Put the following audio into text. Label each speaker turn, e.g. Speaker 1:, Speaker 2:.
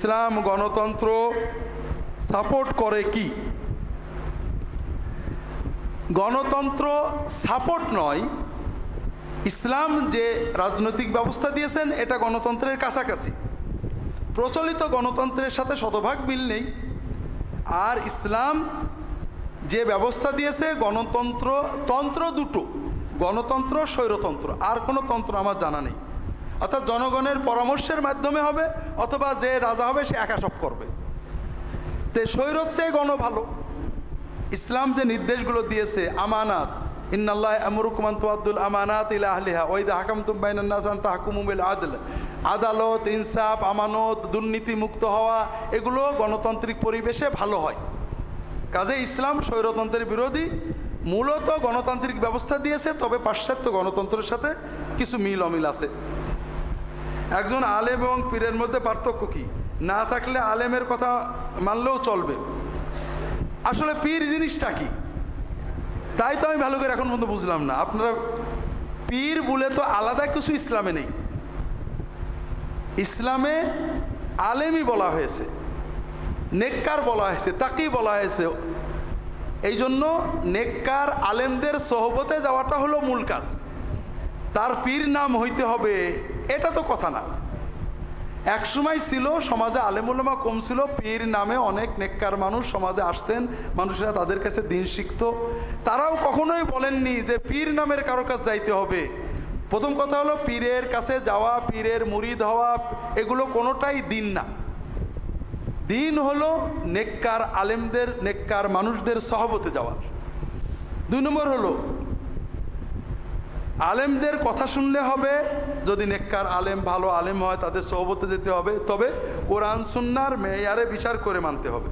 Speaker 1: ইসলাম গণতন্ত্র সাপোর্ট করে কি? গণতন্ত্র সাপোর্ট নয়, ইসলাম যে রাজনৈতিক ব্যবস্থা দিয়েছেন এটা গণতন্ত্রের কাছাকাছি। প্রচলিত গণতন্ত্রের সাথে শতভাগ মিল নেই। আর ইসলাম যে ব্যবস্থা দিয়েছে গণতন্ত্র, তন্ত্র দুটো, গণতন্ত্র, স্বৈরতন্ত্র, আর কোনো তন্ত্র আমার জানা নেই। অর্থাৎ জনগণের পরামর্শের মাধ্যমে হবে, অথবা যে রাজা হবে সে একা সব করবে। তে স্বৈরত চেয়ে গণ ভালো। ইসলাম যে নির্দেশগুলো দিয়েছে, আমানাত, ইন্নাল্লাহ আমরুকুমান তোয়াদ্দুল আমানাত ইলা আহলিহা ওইদা হাকাম তুমবাইন নাসান তাহকুমুবিল আদল। আদালত, ইনসাফ, আমানত, দুর্নীতি মুক্ত হওয়া, এগুলো গণতান্ত্রিক পরিবেশে ভালো হয়। কাজে ইসলাম স্বৈরতন্ত্রের বিরোধী, মূলত গণতান্ত্রিক ব্যবস্থা দিয়েছে, তবে পাশ্চাত্য গণতন্ত্রের সাথে কিছু মিল অমিল আছে। একজন আলেম এবং পীরের মধ্যে পার্থক্য কি? না থাকলে আলেমের কথা মানলেও চলবে। আসলে পীর জিনিসটা কি? তাই তো আমি ভালো করে এখন পর্যন্ত বুঝলাম না। আপনারা পীর বলে তো আলাদা কিছু ইসলামে নেই। ইসলামে আলেমই বলা হয়েছে, নেককার বলা হয়েছে, তাকেই বলা হয়েছে। এই জন্য নেককার আলেমদের সহবতে যাওয়াটা হলো মূল কাজ। তার পীর নাম হইতে হবে এটা তো কথা না। এক সময় ছিল, সমাজে আলেমুল্লামা কম ছিল, পীর নামে অনেক নেককার মানুষ সমাজে আসতেন, মানুষেরা তাদের কাছে দিন শিখত। তারাও কখনোই বলেননি যে পীর নামের কারও কাছে যাইতে হবে। প্রথম কথা হলো, পীরের কাছে যাওয়া, পীরের মুরিদ হওয়া, এগুলো কোনোটাই দিন না। দিন হলো নেককার আলেমদের, নেককার মানুষদের সহবতে যাওয়া। দুই নম্বর হলো আলেমদের কথা শুনলে হবে, যদি নেককার আলেম, ভালো আলেম হয়, তাদের সহবতে যেতে হবে, তবে কোরআন, সুন্নার মেয়ারে বিচার করে মানতে হবে।